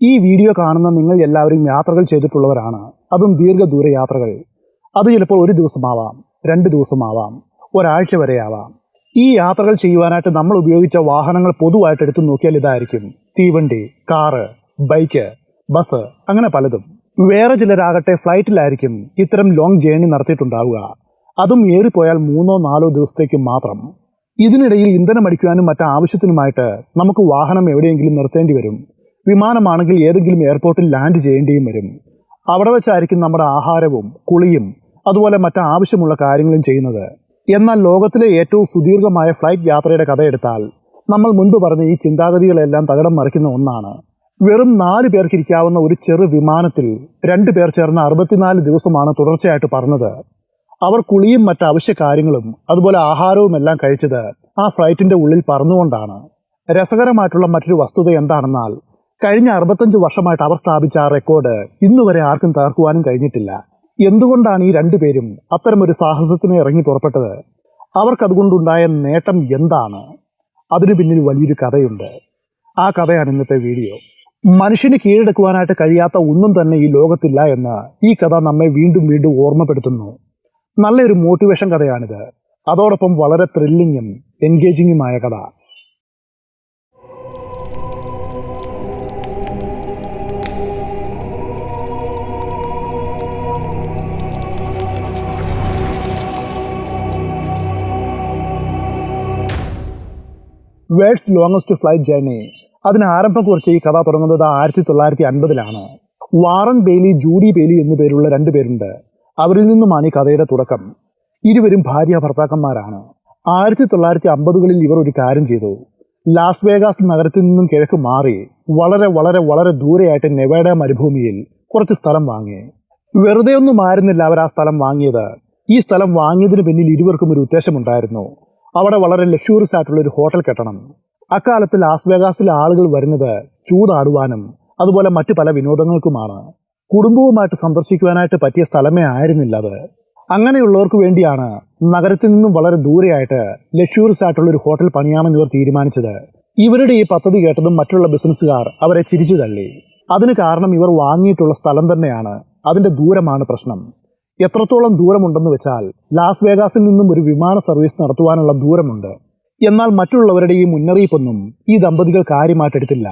ഈ വീഡിയോ കാണുന്ന നിങ്ങൾ എല്ലാവരും യാത്രകൾ ചെയ്തിട്ടുള്ളവരാണ്. അതും ദീർഘദൂര യാത്രകൾ. അത് ചിലപ്പോൾ ഒരു ദിവസമാവാം രണ്ട് ദിവസമാവാം ഒരാഴ്ച വരെ ആവാം ഈ യാത്രകൾ ചെയ്യുവാനായിട്ട് നമ്മൾ ഉപയോഗിച്ച വാഹനങ്ങൾ പൊതുവായിട്ട് എടുത്തു നോക്കിയാൽ ഇതായിരിക്കും. തീവണ്ടി കാറ് ബൈക്ക് ബസ് അങ്ങനെ പലതും. വേറെ ചിലരാകട്ടെ ഫ്ലൈറ്റിലായിരിക്കും ഇത്തരം ലോങ് ജേണി നടത്തിയിട്ടുണ്ടാവുക. അതും ഏറിപ്പോയാൽ മൂന്നോ നാലോ ദിവസത്തേക്ക് മാത്രം. ഇതിനിടയിൽ ഇന്ധനം അടിക്കുവാനും മറ്റാവശ്യത്തിനുമായിട്ട് നമുക്ക് വാഹനം എവിടെയെങ്കിലും നിർത്തേണ്ടി വരും. വിമാനമാണെങ്കിൽ ഏതെങ്കിലും എയർപോർട്ടിൽ ലാൻഡ് ചെയ്യേണ്ടിയും വരും. അവിടെ വെച്ചായിരിക്കും നമ്മുടെ ആഹാരവും കുളിയും അതുപോലെ മറ്റ് ആവശ്യമുള്ള കാര്യങ്ങളും ചെയ്യുന്നത്. എന്നാൽ ലോകത്തിലെ ഏറ്റവും സുദീർഘമായ ഫ്ലൈറ്റ് യാത്രയുടെ കഥയെടുത്താൽ നമ്മൾ മുൻപ് പറഞ്ഞ ഈ ചിന്താഗതികളെല്ലാം തകടം മറിക്കുന്ന ഒന്നാണ്. വെറും നാല് പേർക്ക് ഇരിക്കാവുന്ന ഒരു ചെറു വിമാനത്തിൽ രണ്ടു പേർ ചേർന്ന അറുപത്തിനാല് ദിവസമാണ് തുടർച്ചയായിട്ട് പറഞ്ഞത്. അവർ കുളിയും മറ്റ് അവശ്യ കാര്യങ്ങളും അതുപോലെ ആഹാരവും എല്ലാം കഴിച്ചത് ആ ഫ്ലൈറ്റിന്റെ ഉള്ളിൽ പറന്നുകൊണ്ടാണ് രസകരമായിട്ടുള്ള മറ്റൊരു വസ്തുത എന്താണെന്നാൽ കഴിഞ്ഞ അറുപത്തഞ്ച് വർഷമായിട്ട് അവർ സ്ഥാപിച്ച ആ റെക്കോർഡ് ഇന്നുവരെ ആർക്കും തകർക്കുവാനും കഴിഞ്ഞിട്ടില്ല. എന്തുകൊണ്ടാണ് ഈ രണ്ടുപേരും അത്തരമൊരു സാഹസത്തിന് ഇറങ്ങി പുറപ്പെട്ടത്? അവർക്കതുകൊണ്ടുണ്ടായ നേട്ടം എന്താണ്? അതിനു പിന്നിൽ വലിയൊരു കഥയുണ്ട്. ആ കഥയാണ് ഇന്നത്തെ വീഡിയോ. മനുഷ്യന് കീഴടക്കുവാനായിട്ട് കഴിയാത്ത ഒന്നും തന്നെ ഈ ലോകത്തില്ല എന്ന് ഈ കഥ നമ്മെ വീണ്ടും വീണ്ടും ഓർമ്മപ്പെടുത്തുന്നു. നല്ലൊരു മോട്ടിവേഷൻ കഥയാണിത്. അതോടൊപ്പം വളരെ ത്രില്ലിങ്ങും എൻഗേജിങ്ങുമായ കഥ. വേൾഡ്സ് ലോങ്സ്റ്റ് ഫ്ലൈറ്റ് ജേർണി അതിന് ആരംഭം കുറിച്ച് ഈ കഥ തുടങ്ങുന്നത് ആയിരത്തി തൊള്ളായിരത്തി അൻപതിലാണ് വാറൻ ബെയ്ലി ജൂഡി ബെയ്ലി എന്നു പേരുള്ള രണ്ടുപേരുണ്ട് അവരിൽ നിന്നുമാണ് ഈ കഥയുടെ തുടക്കം. ഇരുവരും ഭാര്യ ഭർത്താക്കന്മാരാണ്. ആയിരത്തി തൊള്ളായിരത്തി അമ്പതുകളിൽ ഇവർ ഒരു കാര്യം ചെയ്തു. ലാസ് വേഗാസ് നഗരത്തിൽ നിന്നും കിഴക്ക് മാറി വളരെ വളരെ വളരെ ദൂരെയായിട്ട് നെവേഡ മരുഭൂമിയിൽ കുറച്ച് സ്ഥലം വാങ്ങി. വെറുതെ ഒന്നും ആയിരുന്നില്ല അവർ ആ സ്ഥലം വാങ്ങിയത്. ഈ സ്ഥലം വാങ്ങിയതിന് പിന്നിൽ ഇരുവർക്കും ഒരു ഉദ്ദേശമുണ്ടായിരുന്നു. അവിടെ വളരെ ലക്ഷൂറിയസ് ആയിട്ടുള്ള ഒരു ഹോട്ടൽ കെട്ടണം. അക്കാലത്ത് ലാസ് വേഗാസിലെ ആളുകൾ വരുന്നത് ചൂതാടുവാനും അതുപോലെ മറ്റു പല വിനോദങ്ങൾക്കുമാണ്. കുടുംബവുമായിട്ട് സന്ദർശിക്കുവാനായിട്ട് പറ്റിയ സ്ഥലമേ ആയിരുന്നില്ല അത്. അങ്ങനെയുള്ളവർക്ക് വേണ്ടിയാണ് നഗരത്തിൽ നിന്നും വളരെ ദൂരെയായിട്ട് ലക്ഷൂറിയസ് ആയിട്ടുള്ള ഒരു ഹോട്ടൽ പണിയാമെന്ന് ഇവർ തീരുമാനിച്ചത്. ഇവരുടെ ഈ പദ്ധതി കേട്ടതും മറ്റുള്ള ബിസിനസ്സുകാർ അവരെ ചിരിച്ചു തള്ളി. അതിന് കാരണം ഇവർ വാങ്ങിയിട്ടുള്ള സ്ഥലം തന്നെയാണ്. അതിന്റെ ദൂരമാണ് പ്രശ്നം. എത്രത്തോളം ദൂരമുണ്ടെന്ന് വെച്ചാൽ ലാസ് വേഗാസിൽ നിന്നും ഒരു വിമാന സർവീസ് നടത്തുവാനുള്ള ദൂരമുണ്ട്. എന്നാൽ മറ്റുള്ളവരുടെ ഈ മുന്നറിയിപ്പൊന്നും ഈ ദമ്പതികൾ കാര്യമായിട്ടെടുത്തില്ല.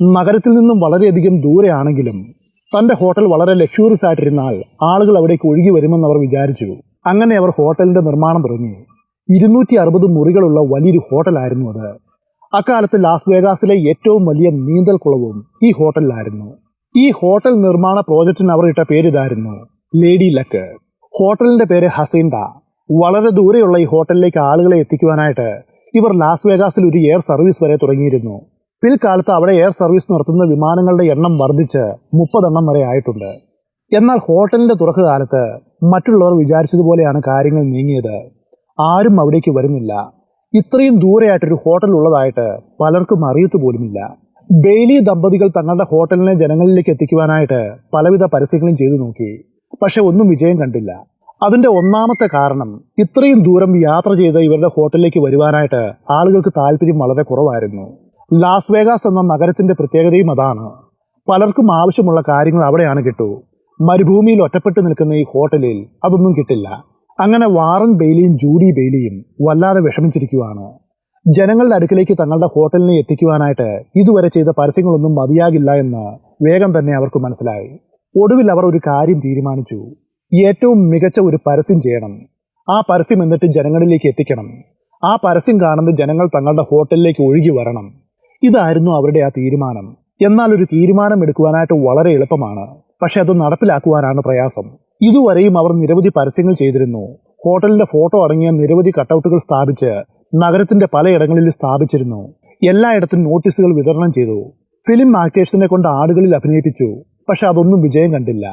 നഗരത്തിൽ നിന്നും വളരെയധികം ദൂരെയാണെങ്കിലും തന്റെ ഹോട്ടൽ വളരെ ലക്ഷൂറിയസ് ആയിട്ടിരുന്നാൽ ആളുകൾ അവിടേക്ക് ഒഴുകി വരുമെന്ന് അവർ വിചാരിച്ചു. അങ്ങനെ അവർ ഹോട്ടലിന്റെ നിർമ്മാണം തുടങ്ങി. ഇരുന്നൂറ്റി അറുപത് മുറികളുള്ള വലിയൊരു ഹോട്ടലായിരുന്നു അത്. അക്കാലത്ത് ലാസ് വേഗാസിലെ ഏറ്റവും വലിയ നീന്തൽക്കുളവും ഈ ഹോട്ടലിലായിരുന്നു. ഈ ഹോട്ടൽ നിർമ്മാണ പ്രോജക്റ്റിന് അവർ ഇട്ട പേര് ഇതായിരുന്നു ലേഡി ലക്ക്. ഹോട്ടലിന്റെ പേര് ഹസീൻഡ വളരെ ദൂരെയുള്ള ഈ ഹോട്ടലിലേക്ക് ആളുകളെ എത്തിക്കുവാനായിട്ട് ഇവർ ലാസ് വേഗാസിൽ ഒരു എയർ സർവീസ് വരെ തുടങ്ങിയിരുന്നു. പിൽക്കാലത്ത് അവിടെ എയർ സർവീസ് നടത്തുന്ന വിമാനങ്ങളുടെ എണ്ണം വർദ്ധിച്ച് മുപ്പതെണ്ണം വരെ ആയിട്ടുണ്ട്. എന്നാൽ ഹോട്ടലിന്റെ തുടക്കകാലത്ത് മറ്റുള്ളവർ വിചാരിച്ചതുപോലെയാണ് കാര്യങ്ങൾ നീങ്ങിയത്. ആരും അവിടേക്ക് വരുന്നില്ല. ഇത്രയും ദൂരെയായിട്ടൊരു ഹോട്ടൽ ഉള്ളതായിട്ട് പലർക്കും അറിയത്തു പോലുമില്ല. ബെയ്ലി ദമ്പതികൾ തങ്ങളുടെ ഹോട്ടലിനെ ജനങ്ങളിലേക്ക് എത്തിക്കുവാനായിട്ട് പലവിധ പരസ്യങ്ങളും ചെയ്തു നോക്കി. പക്ഷെ ഒന്നും വിജയം കണ്ടില്ല. അതിന്റെ ഒന്നാമത്തെ കാരണം ഇത്രയും ദൂരം യാത്ര ചെയ്ത് ഇവരുടെ ഹോട്ടലിലേക്ക് വരുവാനായിട്ട് ആളുകൾക്ക് താല്പര്യം വളരെ കുറവായിരുന്നു. ലാസ് വേഗാസ് എന്ന നഗരത്തിന്റെ പ്രത്യേകതയും അതാണ്. പലർക്കും ആവശ്യമുള്ള കാര്യങ്ങൾ അവിടെയാണ് കിട്ടൂ. മരുഭൂമിയിൽ ഒറ്റപ്പെട്ടു നിൽക്കുന്ന ഈ ഹോട്ടലിൽ അതൊന്നും കിട്ടില്ല. അങ്ങനെ വാറൻ ബെയ്ലിയും ജൂഡി ബെയ്ലിയും വല്ലാതെ വിഷമിച്ചിരിക്കുവാണ്. ജനങ്ങളുടെ അടുക്കിലേക്ക് തങ്ങളുടെ ഹോട്ടലിനെ എത്തിക്കുവാനായിട്ട് ഇതുവരെ ചെയ്ത പരസ്യങ്ങളൊന്നും മതിയാകില്ല എന്ന് വേഗം തന്നെ അവർക്ക് മനസ്സിലായി. ഒടുവിൽ അവർ ഒരു കാര്യം തീരുമാനിച്ചു. ഏറ്റവും മികച്ച ഒരു പരസ്യം ചെയ്യണം. ആ പരസ്യം എന്നിട്ട് ജനങ്ങളിലേക്ക് എത്തിക്കണം. ആ പരസ്യം കാണുന്ന ജനങ്ങൾ തങ്ങളുടെ ഹോട്ടലിലേക്ക് ഒഴുകി വരണം. ഇതായിരുന്നു അവരുടെ ആ തീരുമാനം. എന്നാൽ ഒരു തീരുമാനം എടുക്കുവാനായിട്ട് വളരെ എളുപ്പമാണ്. പക്ഷെ അത് നടപ്പിലാക്കുവാനാണ് പ്രയാസം. ഇതുവരെയും അവർ നിരവധി പരസ്യങ്ങൾ ചെയ്തിരുന്നു. ഹോട്ടലിന്റെ ഫോട്ടോ അടങ്ങിയ നിരവധി കട്ടൗട്ടുകൾ സ്ഥാപിച്ച് നഗരത്തിന്റെ പലയിടങ്ങളിൽ സ്ഥാപിച്ചിരുന്നു. എല്ലായിടത്തും നോട്ടീസുകൾ വിതരണം ചെയ്തു. ഫിലിം ആക്ടേഴ്സിനെ കൊണ്ട് ആടുകളിൽ അഭിനയിപ്പിച്ചു. പക്ഷെ അതൊന്നും വിജയം കണ്ടില്ല.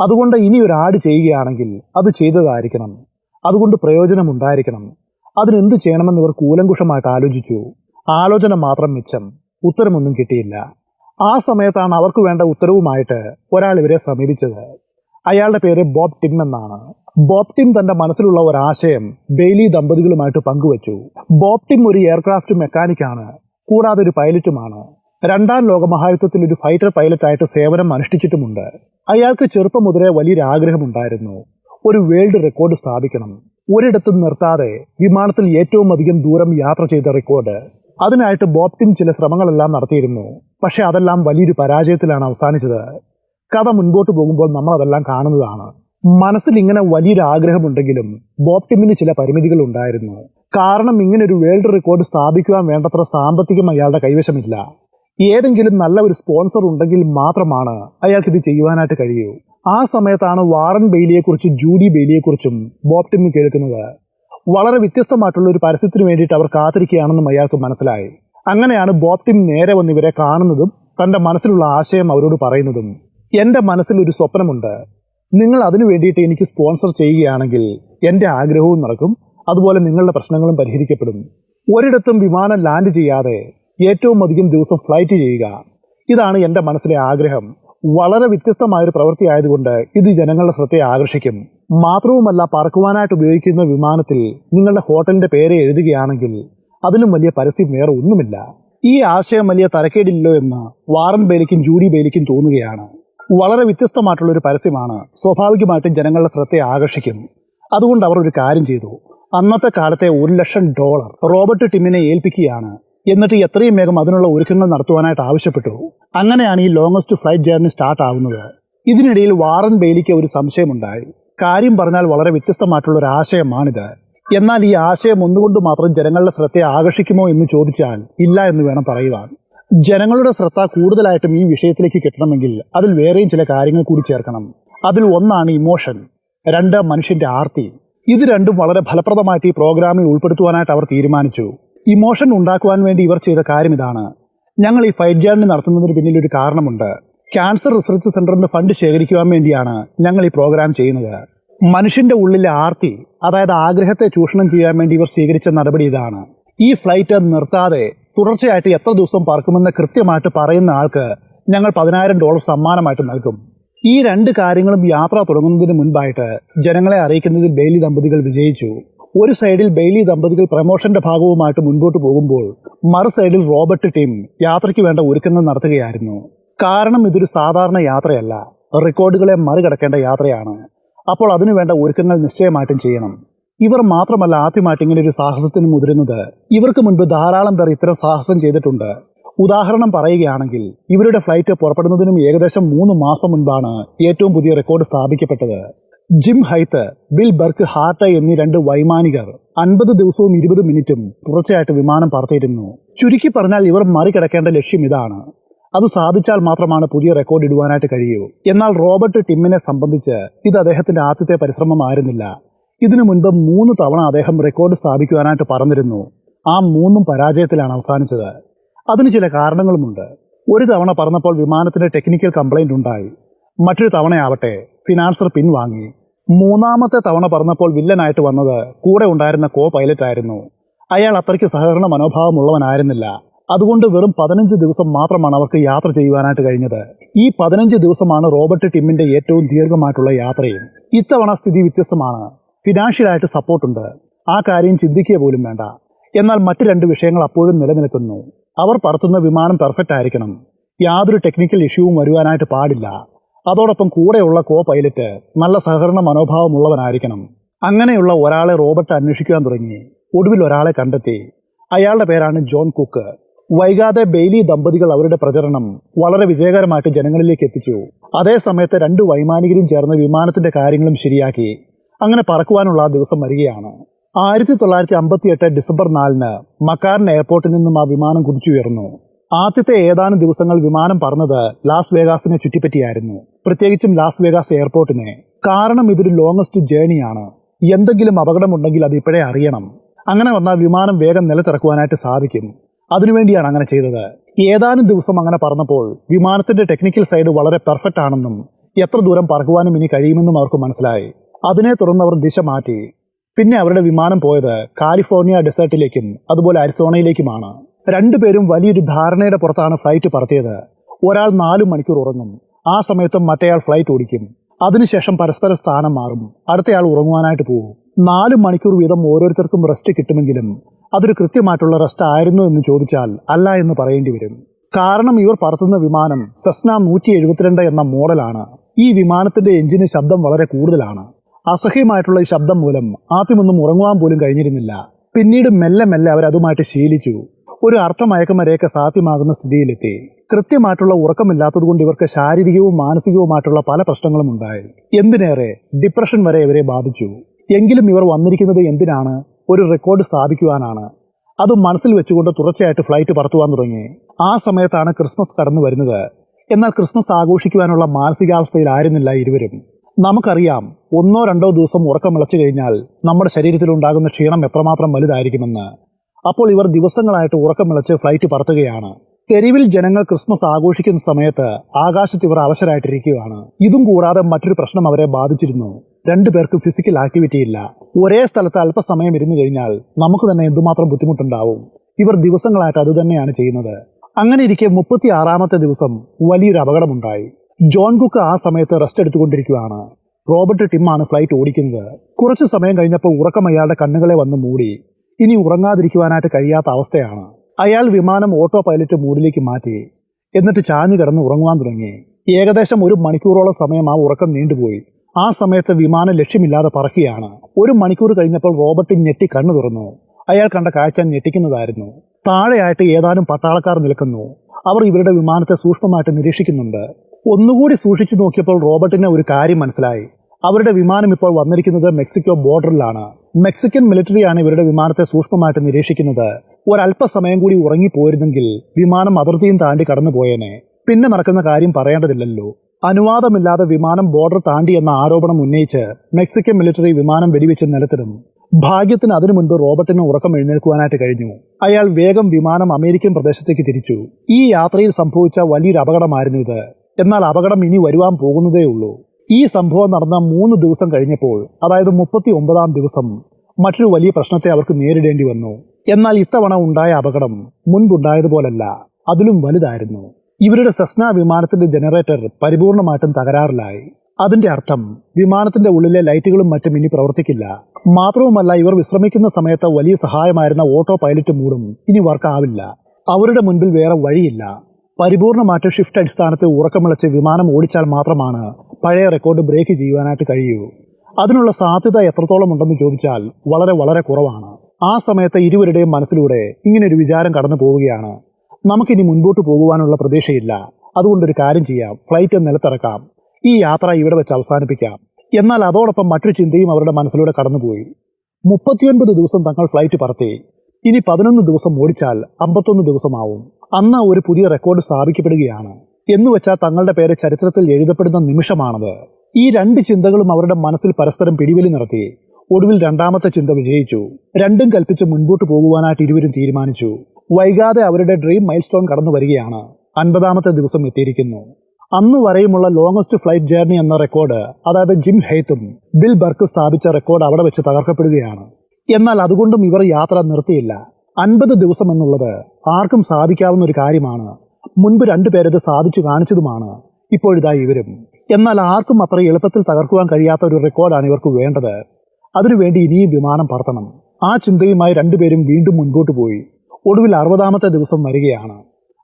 അതുകൊണ്ട് ഇനി ഒരു ആഡ് ചെയ്യുകയാണെങ്കിൽ അത് ചെയ്തതായിരിക്കണം. അതുകൊണ്ട് പ്രയോജനമുണ്ടായിരിക്കണം അതിനെന്ത് ചെയ്യണമെന്ന് ഇവർ കൂലങ്കുഷമായിട്ട് ആലോചിച്ചു. ആലോചന മാത്രം മിച്ചം. ഉത്തരമൊന്നും കിട്ടിയില്ല. ആ സമയത്താണ് അവർക്ക് വേണ്ട ഉത്തരവുമായിട്ട് ഒരാൾ ഇവരെ സമീപിച്ചത്. അയാളുടെ പേര് ബോബ് ടിം എന്നാണ്. ബോബ് ടിം തന്റെ മനസ്സിലുള്ള ഒരാശയം ബെയ്ലി ദമ്പതികളുമായിട്ട് പങ്കുവച്ചു. ബോബ് ടിം ഒരു എയർക്രാഫ്റ്റ് മെക്കാനിക്കാണ്. കൂടാതെ ഒരു പൈലറ്റുമാണ്. രണ്ടാം ലോകമഹായുദ്ധത്തിൽ ഒരു ഫൈറ്റർ പൈലറ്റായിട്ട് സേവനം അനുഷ്ഠിച്ചിട്ടുമുണ്ട്. അയാൾക്ക് ചെറുപ്പം മുതലേ വലിയൊരു ആഗ്രഹമുണ്ടായിരുന്നു ഒരു വേൾഡ് റെക്കോർഡ് സ്ഥാപിക്കണം. ഒരിടത്തും നിർത്താതെ വിമാനത്തിൽ ഏറ്റവും അധികം ദൂരം യാത്ര ചെയ്ത റെക്കോർഡ് അതിനായിട്ട് ടിം ചില ശ്രമങ്ങളെല്ലാം നടത്തിയിരുന്നു. പക്ഷേ അതെല്ലാം വലിയൊരു പരാജയത്തിലാണ് അവസാനിച്ചത്. കഥ മുൻപോട്ട് പോകുമ്പോൾ നമ്മൾ അതെല്ലാം കാണുന്നതാണ്. മനസ്സിൽ ഇങ്ങനെ വലിയൊരു ആഗ്രഹമുണ്ടെങ്കിലും ബോപ്റ്റിമിന് ചില പരിമിതികൾ ഉണ്ടായിരുന്നു കാരണം ഇങ്ങനെ ഒരു വേൾഡ് റെക്കോർഡ് സ്ഥാപിക്കുവാൻ വേണ്ടത്ര സാമ്പത്തികം അയാളുടെ കൈവശമില്ല. ഏതെങ്കിലും നല്ല ഒരു സ്പോൺസർ ഉണ്ടെങ്കിൽ മാത്രമാണ് അയാൾക്ക് ഇത് ചെയ്യുവാനായിട്ട് കഴിയൂ. ആ സമയത്താണ് വാറൻ ബെയിലിയെക്കുറിച്ചും ജൂഡി ബെയിലിയെക്കുറിച്ചും ബോബ് ടിം കേൾക്കുന്നത്. വളരെ വ്യത്യസ്തമായിട്ടുള്ള ഒരു പരസ്യത്തിന് വേണ്ടിയിട്ട് അവർ കാത്തിരിക്കുകയാണെന്നും അയാൾക്ക് മനസ്സിലായി. അങ്ങനെയാണ് ടിം നേരെ വന്ന് ഇവരെ കാണുന്നതും തന്റെ മനസ്സിലുള്ള ആശയം അവരോട് പറയുന്നതും. എന്റെ മനസ്സിൽ ഒരു സ്വപ്നമുണ്ട്. നിങ്ങൾ അതിനു വേണ്ടിയിട്ട് എനിക്ക് സ്പോൺസർ ചെയ്യുകയാണെങ്കിൽ എന്റെ ആഗ്രഹവും നടക്കും. അതുപോലെ നിങ്ങളുടെ പ്രശ്നങ്ങളും പരിഹരിക്കപ്പെടും. ഒരിടത്തും വിമാനം ലാൻഡ് ചെയ്യാതെ ഏറ്റവും അധികം ദിവസം ഫ്ലൈറ്റ് ചെയ്യുക. ഇതാണ് എന്റെ മനസ്സിലെ ആഗ്രഹം. വളരെ വ്യത്യസ്തമായൊരു പ്രവൃത്തി ആയതുകൊണ്ട് ഇത് ജനങ്ങളുടെ ശ്രദ്ധയെ ആകർഷിക്കും. മാത്രവുമല്ല പറക്കുവാനായിട്ട് ഉപയോഗിക്കുന്ന വിമാനത്തിൽ നിങ്ങളുടെ ഹോട്ടലിന്റെ പേര് എഴുതുകയാണെങ്കിൽ അതിലും വലിയ പരസ്യം വേറെ ഒന്നുമില്ല. ഈ ആശയം വലിയ തരക്കേടില്ലല്ലോ എന്ന് വാറൻ ബേലിക്കും ജൂഡി ബേലിക്കും തോന്നുകയാണ്. വളരെ വ്യത്യസ്തമായിട്ടുള്ള ഒരു പരസ്യമാണ്. സ്വാഭാവികമായിട്ടും ജനങ്ങളുടെ ശ്രദ്ധയെ ആകർഷിക്കും. അതുകൊണ്ട് അവർ ഒരു കാര്യം ചെയ്തു. അന്നത്തെ കാലത്തെ ഒരു ലക്ഷം ഡോളർ റോബർട്ട് ടിമ്മിനെ ഏൽപ്പിക്കുകയാണ്. എന്നിട്ട് എത്രയും വേഗം അതിനുള്ള ഒരുക്കങ്ങൾ നടത്തുവാനായിട്ട് ആവശ്യപ്പെട്ടു. അങ്ങനെയാണ് ഈ ലോങ്ങസ്റ്റ് ഫ്ലൈറ്റ് ജേർണി സ്റ്റാർട്ട് ആവുന്നത്. ഇതിനിടയിൽ വാറൻ ബെയിലിക്ക് ഒരു സംശയമുണ്ടായി. കാര്യം പറഞ്ഞാൽ വളരെ വ്യത്യസ്തമായിട്ടുള്ള ഒരു ആശയമാണിത്. എന്നാൽ ഈ ആശയം ഒന്നുകൊണ്ട് മാത്രം ജനങ്ങളുടെ ശ്രദ്ധയെ ആകർഷിക്കുമോ എന്ന് ചോദിച്ചാൽ ഇല്ല എന്ന് വേണം പറയുവാൻ. ജനങ്ങളുടെ ശ്രദ്ധ കൂടുതലായിട്ടും ഈ വിഷയത്തിലേക്ക് കിട്ടണമെങ്കിൽ അതിൽ വേറെയും ചില കാര്യങ്ങൾ കൂടി ചേർക്കണം. അതിൽ ഒന്നാണ് ഇമോഷൻ രണ്ട് മനുഷ്യന്റെ ആർത്തി. ഇത് രണ്ടും വളരെ ഫലപ്രദമായിട്ട് ഈ പ്രോഗ്രാമിൽ ഉൾപ്പെടുത്തുവാനായിട്ട് അവർ തീരുമാനിച്ചു. ഇമോഷൻ ഉണ്ടാക്കുവാൻ വേണ്ടി ഇവർ ചെയ്ത കാര്യം ഇതാണ്. ഞങ്ങൾ ഈ ഫൈറ്റ് ജേർണി നടത്തുന്നതിന് പിന്നിൽ ഒരു കാരണമുണ്ട്. ക്യാൻസർ റിസർച്ച് സെന്ററിന്റെ ഫണ്ട് ശേഖരിക്കുവാൻ വേണ്ടിയാണ് ഞങ്ങൾ ഈ പ്രോഗ്രാം ചെയ്യുന്നത്. മനുഷ്യന്റെ ഉള്ളിലെ ആർത്തി അതായത് ആഗ്രഹത്തെ ചൂഷണം ചെയ്യാൻ വേണ്ടി ഇവർ സ്വീകരിച്ച നടപടി ഇതാണ്. ഈ ഫ്ലൈറ്റ് നിർത്താതെ തുടർച്ചയായിട്ട് എത്ര ദിവസം പറക്കുമെന്ന് കൃത്യമായിട്ട് പറയുന്ന ആൾക്ക് ഞങ്ങൾ പതിനായിരം ഡോളർ സമ്മാനമായിട്ട് നൽകും. ഈ രണ്ട് കാര്യങ്ങളും യാത്ര തുടങ്ങുന്നതിന് മുൻപായിട്ട് ജനങ്ങളെ അറിയിക്കുന്നതിൽ ബെയിലി ദമ്പതികൾ വിജയിച്ചു. ഒരു സൈഡിൽ ബെയ്ലി ദമ്പതികൾ പ്രമോഷന്റെ ഭാഗവുമായിട്ട് മുൻപോട്ട് പോകുമ്പോൾ മറു സൈഡിൽ റോബർട്ട് ടീം യാത്രയ്ക്ക് വേണ്ട ഒരുക്കങ്ങൾ നടത്തുകയായിരുന്നു. കാരണം ഇതൊരു സാധാരണ യാത്രയല്ല. റെക്കോർഡുകളെ മറികടക്കേണ്ട യാത്രയാണ്. അപ്പോൾ അതിനുവേണ്ട ഒരുക്കങ്ങൾ നിശ്ചയമായിട്ടും ചെയ്യണം. ഇവർ മാത്രമല്ല ആദ്യമായിട്ട് ഇങ്ങനെ ഒരു സാഹസത്തിന് മുതിരുന്നത്. ഇവർക്ക് മുൻപ് ധാരാളം പേർ ഇത്തരം സാഹസം ചെയ്തിട്ടുണ്ട്. ഉദാഹരണം പറയുകയാണെങ്കിൽ ഇവരുടെ ഫ്ലൈറ്റ് പുറപ്പെടുന്നതിനും ഏകദേശം മൂന്ന് മാസം മുൻപാണ് ഏറ്റവും പുതിയ റെക്കോർഡ് സ്ഥാപിക്കപ്പെട്ടത്. ജിം ഹൈത്ത് ബിൽ ബർക്ക് ഹാർട്ട് എന്നീ രണ്ട് വൈമാനികർ അൻപത് ദിവസവും ഇരുപത് മിനിറ്റും തുടർച്ചയായിട്ട് വിമാനം പറത്തിയിരുന്നു. ചുരുക്കി പറഞ്ഞാൽ ഇവർ മറികടക്കേണ്ട ലക്ഷ്യം ഇതാണ്. അത് സാധിച്ചാൽ മാത്രമാണ് പുതിയ റെക്കോർഡ് ഇടുവാനായിട്ട് കഴിയൂ. എന്നാൽ റോബർട്ട് ടിമ്മിനെ സംബന്ധിച്ച് ഇത് അദ്ദേഹത്തിന്റെ ആദ്യത്തെ പരിശ്രമമായിരുന്നില്ല ഇതിനു മുൻപ് മൂന്ന് തവണ അദ്ദേഹം റെക്കോർഡ് സ്ഥാപിക്കുവാനായിട്ട് പറഞ്ഞിരുന്നു. ആ മൂന്നും പരാജയത്തിലാണ് അവസാനിച്ചത്. അതിന് ചില കാരണങ്ങളുമുണ്ട്. ഒരു തവണ പറഞ്ഞപ്പോൾ വിമാനത്തിന്റെ ടെക്നിക്കൽ കംപ്ലൈന്റ് ഉണ്ടായി. മറ്റൊരു തവണയാവട്ടെ ഫിനാൻസർ പിൻവാങ്ങി. മൂന്നാമത്തെ തവണ പറഞ്ഞപ്പോൾ വില്ലനായിട്ട് വന്നത് കൂടെ ഉണ്ടായിരുന്ന കോ പൈലറ്റ് ആയിരുന്നു. അയാൾ അത്രയ്ക്ക് സഹകരണ മനോഭാവമുള്ളവനായിരുന്നില്ല. അതുകൊണ്ട് വെറും പതിനഞ്ച് ദിവസം മാത്രമാണ് അവർക്ക് യാത്ര ചെയ്യുവാനായിട്ട് കഴിഞ്ഞത്. ഈ പതിനഞ്ച് ദിവസമാണ് റോബർട്ട് ടിമ്മിന്റെ ഏറ്റവും ദീർഘമായിട്ടുള്ള യാത്രയും. ഇത്തവണ സ്ഥിതി വ്യത്യസ്തമാണ്. ഫിനാൻഷ്യലായിട്ട് സപ്പോർട്ടുണ്ട്. ആ കാര്യം ചിന്തിക്കുക പോലും വേണ്ട. എന്നാൽ മറ്റു രണ്ട് വിഷയങ്ങൾ അപ്പോഴും നിലനിൽക്കുന്നു. അവർ പറത്തുന്ന വിമാനം പെർഫെക്റ്റ് ആയിരിക്കണം. യാതൊരു ടെക്നിക്കൽ ഇഷ്യൂവും വരുവാനായിട്ട് പാടില്ല. അതോടൊപ്പം കൂടെയുള്ള കോ പൈലറ്റ് നല്ല സഹകരണ മനോഭാവമുള്ളവനായിരിക്കണം. അങ്ങനെയുള്ള ഒരാളെ റോബർട്ട് അന്വേഷിക്കാൻ തുടങ്ങി. ഒടുവിൽ ഒരാളെ കണ്ടെത്തി. അയാളുടെ പേരാണ് ജോൺ കുക്ക്. വൈകാതെ ബെയ്ലി ദമ്പതികൾ അവരുടെ പ്രചരണം വളരെ വിജയകരമായിട്ട് ജനങ്ങളിലേക്ക് എത്തിച്ചു. അതേ സമയത്ത് രണ്ട് വൈമാനികരും ചേർന്ന് വിമാനത്തിന്റെ കാര്യങ്ങളും ശരിയാക്കി. അങ്ങനെ പറക്കുവാനുള്ള ആ ദിവസം വരികയാണ്. ആയിരത്തി തൊള്ളായിരത്തി അമ്പത്തി എട്ട് ഡിസംബർ നാലിന് മക്കാരൻ എയർപോർട്ടിൽ നിന്നും ആ വിമാനം കുതിച്ചുയർന്നു. ആദ്യത്തെ ഏതാനും ദിവസങ്ങൾ വിമാനം പറന്നത് ലാസ് വേഗാസിനെ ചുറ്റിപ്പറ്റിയായിരുന്നു. പ്രത്യേകിച്ചും ലാസ് വേഗാസ് എയർപോർട്ടിനെ. കാരണം ഇതൊരു ലോങ്ങസ്റ്റ് ജേണിയാണ് എന്തെങ്കിലും അപകടമുണ്ടെങ്കിൽ അത് ഇപ്പോഴേ അറിയണം. അങ്ങനെ വന്നാൽ വിമാനം വേഗം നിലത്തിറക്കുവാനായിട്ട് സാധിക്കും. അതിനുവേണ്ടിയാണ് അങ്ങനെ ചെയ്തത്. ഏതാനും ദിവസം അങ്ങനെ പറഞ്ഞപ്പോൾ വിമാനത്തിന്റെ ടെക്നിക്കൽ സൈഡ് വളരെ പെർഫെക്റ്റ് ആണെന്നും എത്ര ദൂരം പറക്കുവാനും ഇനി കഴിയുമെന്നും അവർക്ക് മനസ്സിലായി. അതിനെ തുടർന്ന് അവർ ദിശ മാറ്റി. പിന്നെ അവരുടെ വിമാനം പോയത് കാലിഫോർണിയ ഡെസേർട്ടിലേക്കും അതുപോലെ അരിസോണയിലേക്കുമാണ്. രണ്ടുപേരും വലിയൊരു ധാരണയുടെ പുറത്താണ് ഫ്ലൈറ്റ് പറത്തിയത്. ഒരാൾ നാലു മണിക്കൂർ ഉറങ്ങും. ആ സമയത്തും മറ്റേയാൾ ഫ്ലൈറ്റ് ഓടിക്കും. അതിനുശേഷം പരസ്പര സ്ഥാനം മാറും. അടുത്തയാൾ ഉറങ്ങുവാനായിട്ട് പോകും. നാല് മണിക്കൂർ വീതം ഓരോരുത്തർക്കും റെസ്റ്റ് കിട്ടുമെങ്കിലും അതൊരു കൃത്യമായിട്ടുള്ള റെസ്റ്റ് ആയിരുന്നു എന്ന് ചോദിച്ചാൽ അല്ല എന്ന് പറയേണ്ടി വരും. കാരണം ഇവർ പറത്തുന്ന വിമാനം സെസ്ന നൂറ്റി എഴുപത്തിരണ്ട് എന്ന മോഡലാണ്. ഈ വിമാനത്തിന്റെ എഞ്ചിന് ശബ്ദം വളരെ കൂടുതലാണ്. അസഹ്യമായിട്ടുള്ള ഈ ശബ്ദം മൂലം ആദ്യമൊന്നും ഉറങ്ങുവാൻ പോലും കഴിഞ്ഞിരുന്നില്ല. പിന്നീട് മെല്ലെ മെല്ലെ അവരതുമായിട്ട് ശീലിച്ചു. ഒരു അർത്ഥമയക്കമരയൊക്കെ സാധ്യമാകുന്ന സ്ഥിതിയിലെത്തി. കൃത്യമായിട്ടുള്ള ഉറക്കമില്ലാത്തതുകൊണ്ട് ഇവർക്ക് ശാരീരികവും മാനസികവുമായിട്ടുള്ള പല പ്രശ്നങ്ങളും ഉണ്ടായി. എന്തിനേറെ? ഡിപ്രഷൻ വരെ ഇവരെ ബാധിച്ചു. എങ്കിലും ഇവർ വന്നിരിക്കുന്നത് എന്തിനാണ്? ഒരു റെക്കോർഡ് സ്ഥാപിക്കുവാനാണ്. അത് മനസ്സിൽ വെച്ചുകൊണ്ട് തുടർച്ചയായിട്ട് ഫ്ലൈറ്റ് പറത്തുവാൻ തുടങ്ങി. ആ സമയത്താണ് ക്രിസ്മസ് കടന്നു വരുന്നത്. എന്നാൽ ക്രിസ്മസ് ആഘോഷിക്കുവാനുള്ള മാനസികാവസ്ഥയിലായിരുന്നില്ല ഇരുവരും. നമുക്കറിയാം ഒന്നോ രണ്ടോ ദിവസം ഉറക്കം വിളച്ചു കഴിഞ്ഞാൽ നമ്മുടെ ശരീരത്തിലുണ്ടാകുന്ന ക്ഷീണം എത്രമാത്രം വലുതായിരിക്കുമെന്ന്. അപ്പോൾ ഇവർ ദിവസങ്ങളായിട്ട് ഉറക്കം വിളച്ച് ഫ്ലൈറ്റ് പറത്തുകയാണ്. തെരുവിൽ ജനങ്ങൾ ക്രിസ്മസ് ആഘോഷിക്കുന്ന സമയത്ത് ആകാശത്ത് ഇവർ അവശരായിട്ടിരിക്കുകയാണ്. ഇതും കൂടാതെ മറ്റൊരു പ്രശ്നം അവരെ ബാധിച്ചിരുന്നു. രണ്ടുപേർക്ക് ഫിസിക്കൽ ആക്ടിവിറ്റി ഇല്ല. ഒരേ സ്ഥലത്ത് അല്പസമയം ഇരുന്നു കഴിഞ്ഞാൽ നമുക്ക് തന്നെ എന്തുമാത്രം ബുദ്ധിമുട്ടുണ്ടാവും. ഇവർ ദിവസങ്ങളായിട്ട് അതുതന്നെയാണ് ചെയ്യുന്നത്. അങ്ങനെ ഇരിക്കെ മുപ്പത്തി ആറാമത്തെ ദിവസം വലിയൊരു അപകടമുണ്ടായി. ജോൺ കുക്ക് ആ സമയത്ത് റെസ്റ്റ് എടുത്തുകൊണ്ടിരിക്കുകയാണ്. റോബർട്ട് ടിമ്മാണ് ഫ്ലൈറ്റ് ഓടിക്കുന്നത്. കുറച്ചു സമയം കഴിഞ്ഞപ്പോൾ ഉറക്കം അയാളുടെ കണ്ണുകളെ വന്ന് മൂടി. ഇനി ഉറങ്ങാതിരിക്കുവാനായിട്ട് കഴിയാത്ത അവസ്ഥയാണ്. അയാൾ വിമാനം ഓട്ടോ പൈലറ്റ് മൂഡിലേക്ക് മാറ്റി. എന്നിട്ട് ചാഞ്ഞു കിടന്ന് ഉറങ്ങുവാൻ തുടങ്ങി. ഏകദേശം ഒരു മണിക്കൂറോളം സമയം ആ ഉറക്കം നീണ്ടുപോയി. ആ സമയത്ത് വിമാനം ലക്ഷ്യമില്ലാതെ പറക്കുകയാണ്. ഒരു മണിക്കൂർ കഴിഞ്ഞപ്പോൾ റോബർട്ട് ഞെട്ടി കണ്ണു തുറന്നു. അയാൾ കണ്ട കാഴ്ച ഞെട്ടിക്കുന്നതായിരുന്നു. താഴെയായിട്ട് ഏതാനും പട്ടാളക്കാർ നിൽക്കുന്നു. അവർ ഇവരുടെ വിമാനത്തെ സൂക്ഷ്മമായിട്ട് നിരീക്ഷിക്കുന്നുണ്ട്. ഒന്നുകൂടി സൂക്ഷിച്ചു നോക്കിയപ്പോൾ റോബർട്ടിന് ഒരു കാര്യം മനസ്സിലായി. അവരുടെ വിമാനം ഇപ്പോൾ വന്നിരിക്കുന്നത് മെക്സിക്കോ ബോർഡറിലാണ്. മെക്സിക്കൻ മിലിറ്ററിയാണ് ഇവരുടെ വിമാനത്തെ സൂക്ഷ്മമായിട്ട് നിരീക്ഷിക്കുന്നത്. ഒരല്പസമയം കൂടി ഉറങ്ങിപ്പോയിരുന്നെങ്കിൽ വിമാനം അതിർത്തിയും താണ്ടി കടന്നുപോയേനെ. പിന്നെ നടക്കുന്ന കാര്യം പറയേണ്ടതില്ലല്ലോ. അനുവാദമില്ലാതെ വിമാനം ബോർഡർ താണ്ടി എന്ന ആരോപണം ഉന്നയിച്ച് മെക്സിക്കൻ മിലിറ്ററി വിമാനം വെടിവെച്ച് നിലത്തിടും. ഭാഗ്യത്തിന് അതിനു മുൻപ് റോബർട്ടിന് ഉറക്കം എഴുന്നേൽക്കുവാനായിട്ട് കഴിഞ്ഞു. അയാൾ വേഗം വിമാനം അമേരിക്കൻ പ്രദേശത്തേക്ക് തിരിച്ചു. ഈ യാത്രയിൽ സംഭവിച്ച വലിയൊരു അപകടമായിരുന്നു ഇത്. എന്നാൽ അപകടം ഇനി വരുവാൻ പോകുന്നതേ ഉള്ളൂ ഈ സംഭവം നടന്ന മൂന്ന് ദിവസം കഴിഞ്ഞപ്പോൾ അതായത് മുപ്പത്തി ഒമ്പതാം ദിവസം മറ്റൊരു വലിയ പ്രശ്നത്തെ അവർക്ക് നേരിടേണ്ടി വന്നു. എന്നാൽ ഇത്തവണ ഉണ്ടായ അപകടം മുൻപുണ്ടായതുപോലല്ല അതിലും വലുതായിരുന്നു. ഇവരുടെ സെസ്ന വിമാനത്തിന്റെ ജനറേറ്റർ പരിപൂർണമായിട്ടും തകരാറിലായി. അതിന്റെ അർത്ഥം വിമാനത്തിന്റെ ഉള്ളിലെ ലൈറ്റുകളും മറ്റും ഇനി പ്രവർത്തിക്കില്ല. മാത്രവുമല്ല ഇവർ വിശ്രമിക്കുന്ന സമയത്ത് വലിയ സഹായമായിരുന്ന ഓട്ടോ പൈലറ്റ് മൂടും ഇനി വർക്കാവില്ല അവരുടെ മുൻപിൽ വേറെ വഴിയില്ല. പരിപൂർണമായിട്ട് ഷിഫ്റ്റ് അടിസ്ഥാനത്തിൽ ഉറക്കമിളച്ച് വിമാനം ഓടിച്ചാൽ മാത്രമാണ് പഴയ റെക്കോർഡ് ബ്രേക്ക് ചെയ്യുവാനായിട്ട് കഴിയൂ. അതിനുള്ള സാധ്യത എത്രത്തോളം ഉണ്ടെന്ന് ചോദിച്ചാൽ വളരെ വളരെ കുറവാണ്. ആ സമയത്ത് ഇരുവരുടെയും മനസ്സിലൂടെ ഇങ്ങനൊരു വിചാരം കടന്നു പോവുകയാണ്. നമുക്കിനി മുൻപോട്ട് പോകുവാനുള്ള പ്രതീക്ഷയില്ല. അതുകൊണ്ടൊരു കാര്യം ചെയ്യാം. ഫ്ലൈറ്റ് നിലത്തിറക്കാം. ഈ യാത്ര ഇവിടെ വെച്ച് അവസാനിപ്പിക്കാം. എന്നാൽ അതോടൊപ്പം മറ്റൊരു ചിന്തയും അവരുടെ മനസ്സിലൂടെ കടന്നുപോയി. മുപ്പത്തിയൊൻപത് ദിവസം തങ്ങൾ ഫ്ലൈറ്റ് പറത്തി. ഇനി പതിനൊന്ന് ദിവസം ഓടിച്ചാൽ അമ്പത്തൊന്ന് ദിവസമാവും. അന്ന് ഒരു പുതിയ റെക്കോർഡ് സ്ഥാപിക്കപ്പെടുകയാണ്. എന്നുവെച്ചാൽ തങ്ങളുടെ പേര് ചരിത്രത്തിൽ എഴുതപ്പെടുന്ന നിമിഷമാണത്. ഈ രണ്ട് ചിന്തകളും അവരുടെ മനസ്സിൽ പരസ്പരം പിടിവലി നടത്തി ഒടുവിൽ രണ്ടാമത്തെ ചിന്ത വിജയിച്ചു. രണ്ടും കൽപ്പിച്ച് മുൻപോട്ട് പോകുവാനായിട്ട് ഇരുവരും തീരുമാനിച്ചു. വൈകാതെ അവരുടെ ഡ്രീം മൈൽ സ്റ്റോൺ കടന്നു വരികയാണ്. അൻപതാമത്തെ ദിവസം എത്തിയിരിക്കുന്നു. അന്ന് വരെയുമുള്ള ലോങ്ങസ്റ്റ് ഫ്ലൈറ്റ് ജേർണി എന്ന റെക്കോർഡ് അതായത് ജിം ഹെയ്ത്തും ബിൽ ബർക്ക് സ്ഥാപിച്ച റെക്കോർഡ് അവിടെ വെച്ച് തകർക്കപ്പെടുകയാണ്. എന്നാൽ അതുകൊണ്ടും ഇവർ യാത്ര നിർത്തിയില്ല. അൻപത് ദിവസം എന്നുള്ളത് ആർക്കും സാധിക്കാവുന്ന ഒരു കാര്യമാണ്. മുൻപ് രണ്ടു രണ്ടുപേരത് സാധിച്ചു കാണിച്ചതുമാണ്. ഇപ്പോഴിതാ ഇവരും. എന്നാൽ ആർക്കും അത്ര എളുപ്പത്തിൽ തകർക്കുവാൻ കഴിയാത്ത ഒരു റെക്കോർഡാണ് ഇവർക്ക് വേണ്ടത്. അതിനുവേണ്ടി ഇനിയും വിമാനം പറത്തണം. ആ ചിന്തയുമായി രണ്ടുപേരും വീണ്ടും മുൻപോട്ട് പോയി. ഒടുവിൽ അറുപതാമത്തെ ദിവസം വരികയാണ്.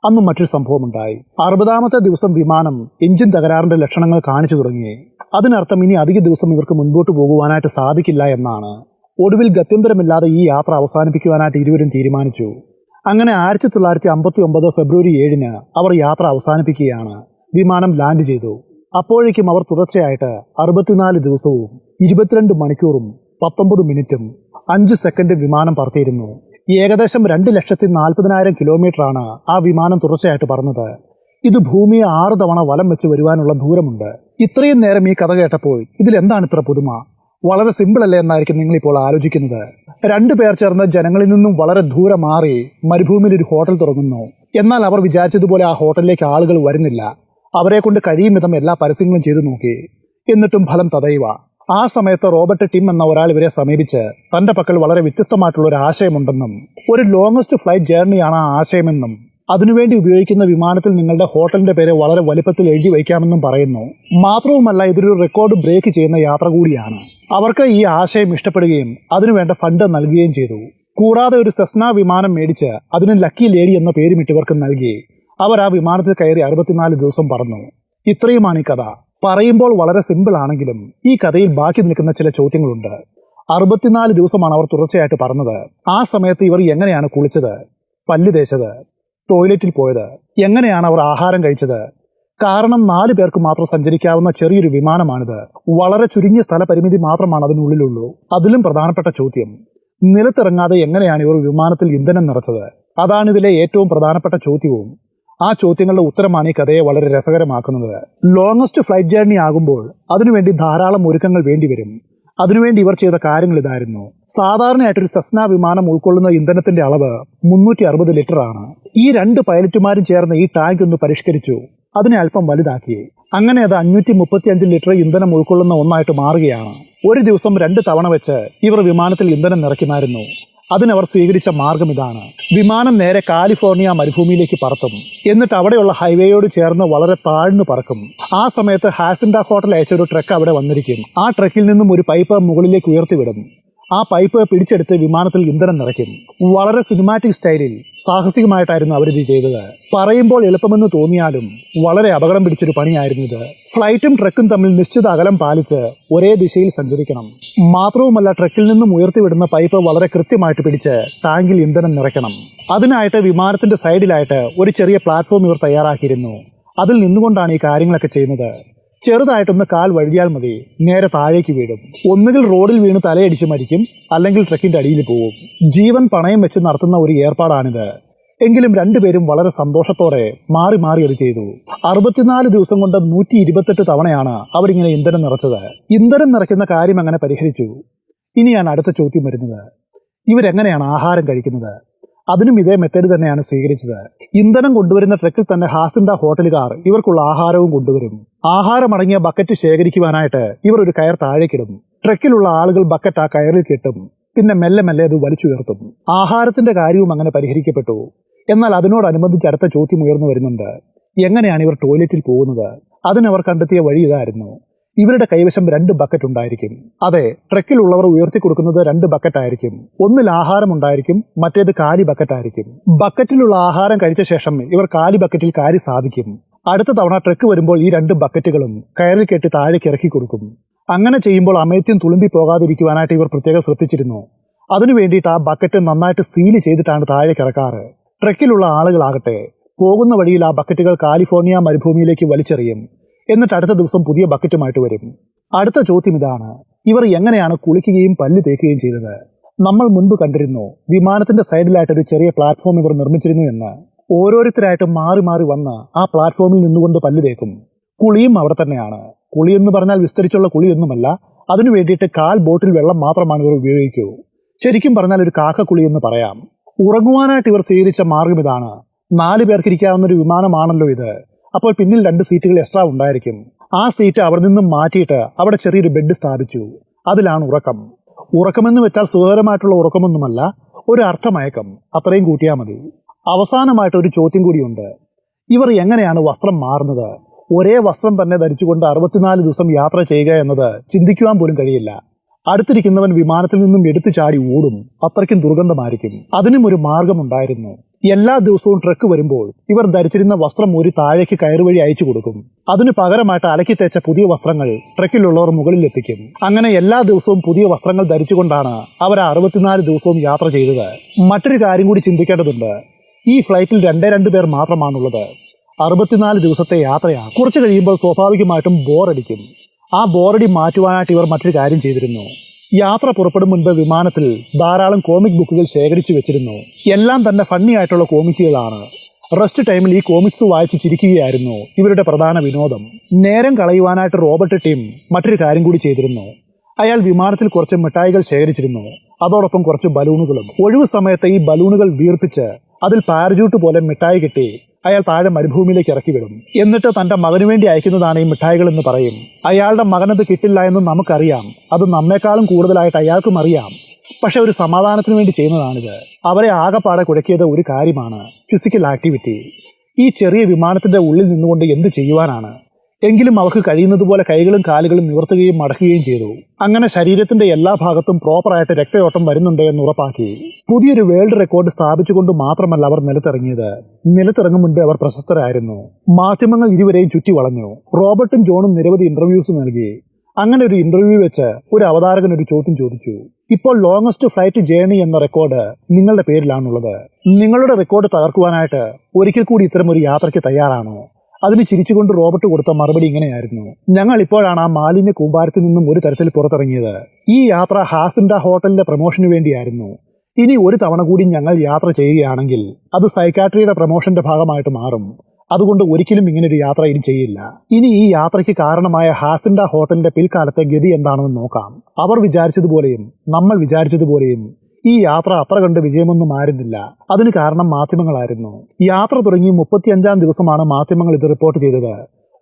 അന്നും മറ്റൊരു സംഭവമുണ്ടായി. അറുപതാമത്തെ ദിവസം വിമാനം എഞ്ചിൻ തകരാറിന്റെ ലക്ഷണങ്ങൾ കാണിച്ചു തുടങ്ങി. അതിനർത്ഥം ഇനി അധിക ദിവസം ഇവർക്ക് മുൻപോട്ട് പോകുവാനായിട്ട് സാധിക്കില്ല എന്നാണ്. ഒടുവിൽ ഗത്യന്തരമില്ലാതെ ഈ യാത്ര അവസാനിപ്പിക്കുവാനായിട്ട് ഇരുവരും തീരുമാനിച്ചു. അങ്ങനെ ആയിരത്തി തൊള്ളായിരത്തി അമ്പത്തി ഒമ്പത് ഫെബ്രുവരി ഏഴിന് അവർ യാത്ര അവസാനിപ്പിക്കുകയാണ്. വിമാനം ലാൻഡ് ചെയ്തു. അപ്പോഴേക്കും അവർ തുടർച്ചയായിട്ട് അറുപത്തിനാല് ദിവസവും ഇരുപത്തിരണ്ട് മണിക്കൂറും പത്തൊമ്പത് മിനിറ്റും അഞ്ച് സെക്കൻഡ് വിമാനം പറത്തിയിരുന്നു. ഏകദേശം രണ്ട് ലക്ഷത്തി നാൽപ്പതിനായിരം കിലോമീറ്ററാണ് ആ വിമാനം തുടർച്ചയായിട്ട് പറന്നത്. ഇത് ഭൂമിയെ ആറ് തവണ വലം വെച്ച് വരുവാനുള്ള ദൂരമുണ്ട്. ഇത്രയും നേരം ഈ കഥ കേട്ടപ്പോൾ ഇതിൽ എന്താണ് ഇത്ര പുതുമ? വളരെ സിമ്പിൾ അല്ലേ എന്നായിരിക്കും നിങ്ങൾ ഇപ്പോൾ ആലോചിക്കുന്നത്. രണ്ടു പേർ ചേർന്ന് ജനങ്ങളിൽ നിന്നും വളരെ ദൂരെ മാറി മരുഭൂമിയിൽ ഒരു ഹോട്ടൽ തുടങ്ങുന്നു എന്നാൽ അവർ വിചാരിച്ചതുപോലെ ആ ഹോട്ടലിലേക്ക് ആളുകൾ വരുന്നില്ല. അവരെ കൊണ്ട് കഴിയും വിധം എല്ലാ പരസ്യങ്ങളും ചെയ്തു നോക്കി. എന്നിട്ടും ഫലം തതയുക. ആ സമയത്ത് റോബർട്ട് ടിം എന്ന ഒരാൾ ഇവരെ സമീപിച്ച് തന്റെ പക്കൽ വളരെ വ്യത്യസ്തമായിട്ടുള്ള ഒരു ആശയമുണ്ടെന്നും ഒരു ലോങ്ങസ്റ്റ് ഫ്ലൈറ്റ് ജേർണിയാണ് ആ ആശയമെന്നും അതിനുവേണ്ടി ഉപയോഗിക്കുന്ന വിമാനത്തിൽ നിങ്ങളുടെ ഹോട്ടലിന്റെ പേര് വളരെ വലിപ്പത്തിൽ എഴുതി വയ്ക്കാമെന്നും പറയുന്നു. മാത്രവുമല്ല ഇതൊരു റെക്കോർഡ് ബ്രേക്ക് ചെയ്യുന്ന യാത്ര കൂടിയാണ്. അവർക്ക് ഈ ആശയം ഇഷ്ടപ്പെടുകയും അതിനുവേണ്ട ഫണ്ട് നൽകുകയും ചെയ്തു. കൂടാതെ ഒരു സെസ്ന വിമാനം മേടിച്ച് അതിന് ലക്കി ലേഡി എന്ന പേരും ഇട്ടവർക്ക് നൽകി. അവർ ആ വിമാനത്തിൽ കയറി അറുപത്തിനാല് ദിവസം പറന്നു. ഇത്രയുമാണ് ഈ കഥ. പറയുമ്പോൾ വളരെ സിമ്പിൾ ആണെങ്കിലും ഈ കഥയിൽ ബാക്കി നിൽക്കുന്ന ചില ചോദ്യങ്ങളുണ്ട്. അറുപത്തിനാല് ദിവസമാണ് അവർ തുടർച്ചയായിട്ട് പറഞ്ഞത്. ആ സമയത്ത് ഇവർ എങ്ങനെയാണ് കുളിച്ചത്? പല്ല് തേച്ചത്? ടോയ്ലറ്റിൽ പോയത്. എങ്ങനെയാണ് അവർ ആഹാരം കഴിച്ചത്? കാരണം നാല് പേർക്ക് മാത്രം സഞ്ചരിക്കാവുന്ന ചെറിയൊരു വിമാനമാണിത്. വളരെ ചുരുങ്ങിയ സ്ഥലപരിമിതി മാത്രമാണ് അതിനുള്ളിലുള്ളൂ. അതിലും പ്രധാനപ്പെട്ട ചോദ്യം നിലത്തിറങ്ങാതെ എങ്ങനെയാണ് ഇവർ വിമാനത്തിൽ ഇന്ധനം നിറച്ചത്? അതാണ് ഇതിലെ ഏറ്റവും പ്രധാനപ്പെട്ട ചോദ്യവും. ആ ചോദ്യങ്ങളുടെ ഉത്തരമാണ് ഈ കഥയെ വളരെ രസകരമാക്കുന്നത്. ലോങ്ങസ്റ്റ് ഫ്ലൈറ്റ് ജേർണി ആകുമ്പോൾ അതിനുവേണ്ടി ധാരാളം ഒരുക്കങ്ങൾ വേണ്ടിവരും. അതിനുവേണ്ടി ഇവർ ചെയ്ത കാര്യങ്ങൾ ഇതായിരുന്നു. സാധാരണയായിട്ടൊരു സെസ്ന വിമാനം ഉൾക്കൊള്ളുന്ന ഇന്ധനത്തിന്റെ അളവ് മുന്നൂറ്റി അറുപത് ലിറ്റർ ആണ്. ഈ രണ്ട് പൈലറ്റുമാരും ചേർന്ന് ഈ ടാങ്ക് ഒന്ന് പരിഷ്കരിച്ചു. അതിനെ അല്പം വലുതാക്കി. അങ്ങനെ അത് അഞ്ഞൂറ്റി മുപ്പത്തി അഞ്ച് ലിറ്റർ ഇന്ധനം ഉൾക്കൊള്ളുന്ന ഒന്നായിട്ട് മാറുകയാണ്. ഒരു ദിവസം രണ്ട് തവണ വെച്ച് ഇവർ വിമാനത്തിൽ ഇന്ധനം നിറയ്ക്കുമായിരുന്നു. അതിനവർ സ്വീകരിച്ച മാർഗം ഇതാണ്. വിമാനം നേരെ കാലിഫോർണിയ മരുഭൂമിയിലേക്ക് പറത്തും. എന്നിട്ട് അവിടെയുള്ള ഹൈവേയോട് ചേർന്ന് വളരെ താഴ്ന്നു പറക്കും. ആ സമയത്ത് ഹാസിൻഡ ഹോട്ടൽ അയച്ച ഒരു ട്രക്ക് അവിടെ വന്നിരിക്കും. ആ ട്രക്കിൽ നിന്നും ഒരു പൈപ്പ് മുകളിലേക്ക് ഉയർത്തിവിടും. ആ പൈപ്പ് പിടിച്ചെടുത്ത് വിമാനത്തിൽ ഇന്ധനം നിറയ്ക്കും. വളരെ സിനിമാറ്റിക് സ്റ്റൈലിൽ സാഹസികമായിട്ടായിരുന്നു അവരിത് ചെയ്തത്. പറയുമ്പോൾ എളുപ്പമെന്ന് തോന്നിയാലും വളരെ അപകടം പിടിച്ചൊരു പണിയായിരുന്നു ഇത്. ഫ്ലൈറ്റും ട്രക്കും തമ്മിൽ നിശ്ചിത അകലം പാലിച്ച് ഒരേ ദിശയിൽ സഞ്ചരിക്കണം. മാത്രവുമല്ല ട്രക്കിൽ നിന്നും ഉയർത്തിവിടുന്ന പൈപ്പ് വളരെ കൃത്യമായിട്ട് പിടിച്ച് ടാങ്കിൽ ഇന്ധനം നിറയ്ക്കണം. അതിനായിട്ട് വിമാനത്തിന്റെ സൈഡിലായിട്ട് ഒരു ചെറിയ പ്ലാറ്റ്ഫോം ഇവർ തയ്യാറാക്കിയിരുന്നു. അതിൽ നിന്നുകൊണ്ടാണ് ഈ കാര്യങ്ങളൊക്കെ ചെയ്യുന്നത്. ചെറുതായിട്ടൊന്ന് കാൽ വഴുതിയാൽ മതി. നേരെ താഴേക്ക് വീഴും. ഒന്നുകിൽ റോഡിൽ വീണ് തലയടിച്ച് മരിക്കും അല്ലെങ്കിൽ ട്രക്കിന്റെ അടിയിൽ പോവും. ജീവൻ പണയം വെച്ച് നടത്തുന്ന ഒരു ഏർപ്പാടാണിത്. എങ്കിലും രണ്ടുപേരും വളരെ സന്തോഷത്തോടെ മാറി മാറി അത് ചെയ്തു. അറുപത്തിനാല് ദിവസം കൊണ്ട് നൂറ്റി ഇരുപത്തെട്ട് തവണയാണ് അവരിങ്ങനെ ഇന്ധനം നിറച്ചത്. ഇന്ധനം നിറയ്ക്കുന്ന കാര്യം അങ്ങനെ പരിഹരിച്ചു. ഇനിയാണ് അടുത്ത ചോദ്യം വരുന്നത്. ഇവരെങ്ങനെയാണ് ആഹാരം കഴിക്കുന്നത്? അതിനും ഇതേ മെത്തേഡ് തന്നെയാണ് സ്വീകരിച്ചത്. ഇന്ധനം കൊണ്ടുവരുന്ന ട്രക്കിൽ തന്നെ ഹാസിൻഡ ഹോട്ടലുകാർ ഇവർക്കുള്ള ആഹാരവും കൊണ്ടുവരും ആഹാരമടങ്ങിയ ബക്കറ്റ് ശേഖരിക്കുവാനായിട്ട് ഇവർ ഒരു കയർ താഴേക്കിടും ട്രക്കിലുള്ള ആളുകൾ ബക്കറ്റ് ആ കയറിൽ കെട്ടും പിന്നെ മെല്ലെ മെല്ലെ അത് വലിച്ചുയർത്തും ആഹാരത്തിന്റെ കാര്യവും അങ്ങനെ പരിഹരിക്കപ്പെട്ടു. എന്നാൽ അതിനോടനുബന്ധിച്ച് അടുത്ത ചോദ്യം ഉയർന്നു വരുന്നുണ്ട്. എങ്ങനെയാണ് ഇവർ ടോയ്ലറ്റിൽ പോകുന്നത്? അതിനവർ കണ്ടെത്തിയ വഴി ഇതായിരുന്നു. ഇവരുടെ കൈവശം രണ്ട് ബക്കറ്റ് ഉണ്ടായിരിക്കും. അതെ ട്രക്കിലുള്ളവർ ഉയർത്തി കൊടുക്കുന്നത് രണ്ട് ബക്കറ്റ് ആയിരിക്കും. ഒന്നിൽ ആഹാരം ഉണ്ടായിരിക്കും മറ്റേത് കാലി ബക്കറ്റ് ആയിരിക്കും. ബക്കറ്റിലുള്ള ആഹാരം കഴിച്ച ശേഷം ഇവർ കാലി ബക്കറ്റിൽ കാരി സാധിക്കും. അടുത്ത തവണ ട്രക്ക് വരുമ്പോൾ ഈ രണ്ട് ബക്കറ്റുകളും കയറിൽ കെട്ടി താഴേക്ക് ഇറക്കി കൊടുക്കും. അങ്ങനെ ചെയ്യുമ്പോൾ അമേത്യം തുളുമ്പി പോകാതിരിക്കുവാനായിട്ട് ഇവർ പ്രത്യേകം ശ്രദ്ധിച്ചിരുന്നു. അതിനു വേണ്ടിയിട്ട് ആ ബക്കറ്റ് നന്നായിട്ട് സീൽ ചെയ്തിട്ടാണ് താഴേക്ക് ഇറക്കാറ്. ട്രക്കിലുള്ള ആളുകളാകട്ടെ പോകുന്ന വഴിയിൽ ആ ബക്കറ്റുകൾ കാലിഫോർണിയ മരുഭൂമിയിലേക്ക് വലിച്ചെറിയും. എന്നിട്ട് അടുത്ത ദിവസം പുതിയ ബക്കറ്റുമായിട്ട് വരും. അടുത്ത ചോദ്യം ഇതാണ്. ഇവർ എങ്ങനെയാണ് കുളിക്കുകയും പല്ല് തേക്കുകയും ചെയ്തത്? നമ്മൾ മുൻപ് കണ്ടിരുന്നു വിമാനത്തിന്റെ സൈഡിലായിട്ട് ഒരു ചെറിയ പ്ലാറ്റ്ഫോം ഇവർ നിർമ്മിച്ചിരുന്നു എന്ന്. ഓരോരുത്തരായിട്ട് മാറി മാറി വന്ന് ആ പ്ലാറ്റ്ഫോമിൽ നിന്നുകൊണ്ട് പല്ല് തേക്കും. കുളിയും അവിടെ തന്നെയാണ്. കുളി എന്ന് പറഞ്ഞാൽ വിസ്തരിച്ചുള്ള കുളിയൊന്നുമല്ല അതിനു വേണ്ടിയിട്ട് കാൽ ബോട്ടിൽ വെള്ളം മാത്രമാണ് ഇവർ ഉപയോഗിക്കൂ. ശരിക്കും പറഞ്ഞാൽ ഒരു കാക്കക്കുളി എന്ന് പറയാം. ഉറങ്ങുവാനായിട്ട് ഇവർ സ്വീകരിച്ച മാർഗം ഇതാണ്. നാല് പേർക്കിരിക്കാവുന്ന ഒരു വിമാനമാണല്ലോ ഇത്. അപ്പോൾ പിന്നിൽ രണ്ട് സീറ്റുകൾ എക്സ്ട്രാ ഉണ്ടായിരിക്കും. ആ സീറ്റ് അവിടെ നിന്നും മാറ്റിയിട്ട് അവിടെ ചെറിയൊരു ബെഡ് സ്ഥാപിച്ചു. അതിലാണ് ഉറക്കം. ഉറക്കമെന്ന് വെച്ചാൽ സുഖകരമായിട്ടുള്ള ഉറക്കമൊന്നുമല്ല ഒരു അർത്ഥമയക്കം. അത്രയും കൂട്ടിയാൽ മതി. അവസാനമായിട്ട് ഒരു ചോദ്യം കൂടിയുണ്ട്. ഇവർ എങ്ങനെയാണ് വസ്ത്രം മാറുന്നത്? ഒരേ വസ്ത്രം തന്നെ ധരിച്ചുകൊണ്ട് അറുപത്തിനാല് ദിവസം യാത്ര ചെയ്യുക എന്നത് ചിന്തിക്കുവാൻ പോലും കഴിയില്ല. അടുത്തിരിക്കുന്നവൻ വിമാനത്തിൽ നിന്നും എടുത്തു ചാടി ഓടും. അത്രയ്ക്കും ദുർഗന്ധമായിരിക്കും. അതിനും ഒരു മാർഗമുണ്ടായിരുന്നു. എല്ലാ ദിവസവും ട്രക്ക് വരുമ്പോൾ ഇവർ ധരിച്ചിരുന്ന വസ്ത്രം ഒരു താഴേക്ക് കയറുവഴി അയച്ചു കൊടുക്കും. അതിനു പകരമായിട്ട് അലക്കി തേച്ച പുതിയ വസ്ത്രങ്ങൾ ട്രക്കിലുള്ളവർ മുകളിൽ എത്തിക്കും. അങ്ങനെ എല്ലാ ദിവസവും പുതിയ വസ്ത്രങ്ങൾ ധരിച്ചുകൊണ്ടാണ് അവർ അറുപത്തിനാല് ദിവസവും യാത്ര ചെയ്തത്. മറ്റൊരു കാര്യം കൂടി ചിന്തിക്കേണ്ടതുണ്ട്. ഈ ഫ്ലൈറ്റിൽ രണ്ടേ രണ്ട് പേർ മാത്രമാണുള്ളത്. അറുപത്തിനാല് ദിവസത്തെ യാത്രയാണ്. കുറച്ച് കഴിയുമ്പോൾ സ്വാഭാവികമായിട്ടും ബോറടിക്കും. ആ ബോറടി മാറ്റുവാനായിട്ട് ഇവർ മറ്റൊരു കാര്യം ചെയ്തിരുന്നു. യാത്ര പുറപ്പെടും മുൻപ് വിമാനത്തിൽ ധാരാളം കോമിക് ബുക്കുകൾ ശേഖരിച്ചു വെച്ചിരുന്നു. എല്ലാം തന്നെ ഫണ്ണി ആയിട്ടുള്ള കോമിക്കുകളാണ് റെസ്റ്റ് ടൈമിൽ ഈ കോമിക്സ് വായിച്ചു ചിരിക്കുകയായിരുന്നു ഇവരുടെ പ്രധാന വിനോദം. നേരം കളയുവാനായിട്ട് റോബർട്ട് ടീം മറ്റൊരു കാര്യം കൂടി ചെയ്തിരുന്നു. അയാൾ വിമാനത്തിൽ കുറച്ച് മിഠായികൾ ശേഖരിച്ചിരുന്നു. അതോടൊപ്പം കുറച്ച് ബലൂണുകളും. ഒഴിവു സമയത്ത് ഈ ബലൂണുകൾ വീർപ്പിച്ച് അതിൽ പാരജൂട്ട് പോലെ മിഠായി കിട്ടി അയാൾ താഴെ മരുഭൂമിയിലേക്ക് ഇറക്കി വിടും എന്നിട്ട് തന്റെ മകനു വേണ്ടി അയക്കുന്നതാണ് ഈ മിഠായികൾ എന്ന് പറയും. അയാളുടെ മകനത് കിട്ടില്ല എന്ന് നമുക്കറിയാം. അത് നമ്മെക്കാളും കൂടുതലായിട്ട് അയാൾക്കും അറിയാം. പക്ഷെ ഒരു സമാധാനത്തിന് വേണ്ടി ചെയ്യുന്നതാണിത്. അവരെ ആകെപ്പാടെ കുഴക്കിയത് ഒരു കാര്യമാണ്. ഫിസിക്കൽ ആക്ടിവിറ്റി ഈ ചെറിയ വിമാനത്തിന്റെ ഉള്ളിൽ നിന്നുകൊണ്ട് എന്ത് ചെയ്യുവാനാണ്? എങ്കിലും അവർക്ക് കഴിയുന്നതുപോലെ കൈകളും കാലുകളും നിവർത്തുകയും മടക്കുകയും ചെയ്തു. അങ്ങനെ ശരീരത്തിന്റെ എല്ലാ ഭാഗത്തും പ്രോപ്പറായിട്ട് രക്തയോട്ടം വരുന്നുണ്ട് എന്ന് ഉറപ്പാക്കി. പുതിയൊരു വേൾഡ് റെക്കോർഡ് സ്ഥാപിച്ചുകൊണ്ട് മാത്രമല്ല അവർ നിലത്തിറങ്ങിയത്. നിലത്തിറങ്ങും മുൻപേ അവർ പ്രശസ്തരായിരുന്നു. മാധ്യമങ്ങൾ ഇരുവരെയും ചുറ്റി വളഞ്ഞു. റോബർട്ടും ജോണും നിരവധി ഇന്റർവ്യൂസ് നൽകി. അങ്ങനെ ഒരു ഇന്റർവ്യൂ വെച്ച് ഒരു അവതാരകൻ ഒരു ചോദ്യം ചോദിച്ചു. ഇപ്പോൾ ലോങ്ങസ്റ്റ് ഫ്ലൈറ്റ് ജേണി എന്ന റെക്കോർഡ് നിങ്ങളുടെ പേരിലാണുള്ളത്. നിങ്ങളുടെ റെക്കോർഡ് തകർക്കുവാനായിട്ട് ഒരിക്കൽ കൂടി ഇത്തരം ഒരു യാത്രയ്ക്ക് തയ്യാറാണോ? അതിന് ചിരിച്ചുകൊണ്ട് റോബർട്ട് കൊടുത്ത മറുപടി ഇങ്ങനെയായിരുന്നു. ഞങ്ങൾ ഇപ്പോഴാണ് ആ മാലിന്യ കൂമ്പാരത്തിൽ നിന്നും ഒരു തരത്തിൽ പുറത്തിറങ്ങിയത്. ഈ യാത്ര ഹാസിൻഡ ഹോട്ടലിന്റെ പ്രൊമോഷന് വേണ്ടിയായിരുന്നു. ഇനി ഒരു തവണ കൂടി ഞങ്ങൾ യാത്ര ചെയ്യുകയാണെങ്കിൽ അത് സൈക്കാട്രിയുടെ പ്രൊമോഷന്റെ ഭാഗമായിട്ട് മാറും. അതുകൊണ്ട് ഒരിക്കലും ഇങ്ങനെ ഒരു യാത്ര ഇനി ചെയ്യില്ല. ഇനി ഈ യാത്രയ്ക്ക് കാരണമായ ഹാസിൻഡ ഹോട്ടലിന്റെ പിൽക്കാലത്തെ ഗതി എന്താണെന്ന് നോക്കാം. അവർ വിചാരിച്ചതുപോലെയും നമ്മൾ വിചാരിച്ചതുപോലെയും ഈ യാത്ര അത്ര കണ്ട് വിജയമൊന്നും ആയിരുന്നില്ല. അതിന് കാരണം മാധ്യമങ്ങളായിരുന്നു. യാത്ര തുടങ്ങി മുപ്പത്തിയഞ്ചാം ദിവസമാണ് മാധ്യമങ്ങൾ ഇത് റിപ്പോർട്ട് ചെയ്തത്.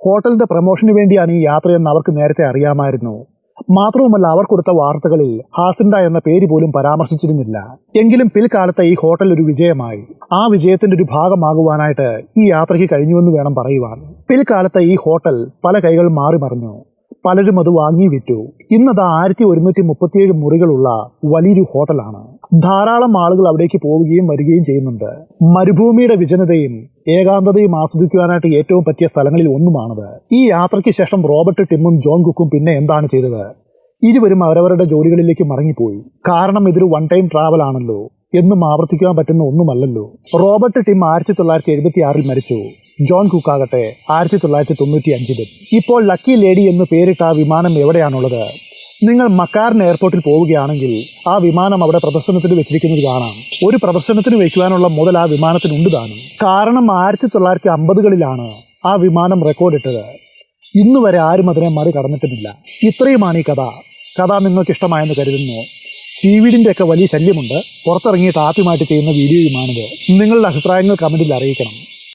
ഹോട്ടലിന്റെ പ്രമോഷന് വേണ്ടിയാണ് ഈ യാത്രയെന്ന് അവർക്ക് നേരത്തെ അറിയാമായിരുന്നു. മാത്രവുമല്ല അവർ കൊടുത്ത വാർത്തകളിൽ ഹാസിൻഡ എന്ന പേര് പോലും പരാമർശിച്ചിരുന്നില്ല. എങ്കിലും പിൽക്കാലത്തെ ഈ ഹോട്ടൽ ഒരു വിജയമായി. ആ വിജയത്തിന്റെ ഒരു ഭാഗമാകുവാനായിട്ട് ഈ യാത്രയ്ക്ക് കഴിഞ്ഞുവെന്ന് വേണം പറയുവാൻ. പിൽക്കാലത്തെ ഈ ഹോട്ടൽ പല കൈകൾ മാറി മറിഞ്ഞു. പലരും അത് വാങ്ങി വിറ്റു. ഇന്നത് ആയിരത്തി ഒരുന്നൂറ്റി മുപ്പത്തിയേഴ് മുറികളുള്ള വലിയൊരു ഹോട്ടലാണ്. ധാരാളം ആളുകൾ അവിടേക്ക് പോവുകയും വരികയും ചെയ്യുന്നുണ്ട്. മരുഭൂമിയുടെ വിജനതയും ഏകാന്തതയും ആസ്വദിക്കുവാനായിട്ട് ഏറ്റവും പറ്റിയ സ്ഥലങ്ങളിൽ ഒന്നുമാണത്. ഈ യാത്രയ്ക്ക് ശേഷം റോബർട്ട് ടിമ്മും ജോൺ കുക്കും പിന്നെ എന്താണ് ചെയ്തത്? ഇരുവരും അവരവരുടെ ജോലികളിലേക്ക് മടങ്ങിപ്പോയി. കാരണം ഇതൊരു വൺ ടൈം ട്രാവൽ ആണല്ലോ. എന്നും ആവർത്തിക്കാൻ പറ്റുന്ന ഒന്നുമല്ലല്ലോ. റോബർട്ട് ടിം ആയിരത്തി തൊള്ളായിരത്തി എഴുപത്തി ആറിൽ മരിച്ചു. ജോൺ കുക്കാകട്ടെ ആയിരത്തി തൊള്ളായിരത്തി തൊണ്ണൂറ്റി അഞ്ചിലും ഇപ്പോൾ ലക്കി ലേഡി എന്ന് പേരിട്ട ആ വിമാനം എവിടെയാണുള്ളത്? നിങ്ങൾ മക്കാരൻ എയർപോർട്ടിൽ പോവുകയാണെങ്കിൽ ആ വിമാനം അവിടെ പ്രദർശനത്തിന് വെച്ചിരിക്കുന്നത് കാണാം. ഒരു പ്രദർശനത്തിന് വയ്ക്കുവാനുള്ള മുതൽ ആ വിമാനത്തിനുണ്ട് താനും. കാരണം ആയിരത്തി തൊള്ളായിരത്തി അമ്പതുകളിലാണ് ആ വിമാനം റെക്കോർഡിട്ടത്. ഇന്ന് വരെ ആരും അതിനെ മറികടന്നിട്ടുമില്ല ഇത്രയുമാണ് ഈ കഥ. കഥ നിങ്ങൾക്ക് ഇഷ്ടമായെന്ന് കരുതുന്നു. ചീവീടിന്റെ ഒക്കെ വലിയ ശല്യമുണ്ട്. പുറത്തിറങ്ങിയിട്ട് ആദ്യമായിട്ട് ചെയ്യുന്ന വീഡിയോയുമാണിത്. നിങ്ങളുടെ അഭിപ്രായങ്ങൾ കമന്റിൽ അറിയിക്കണം.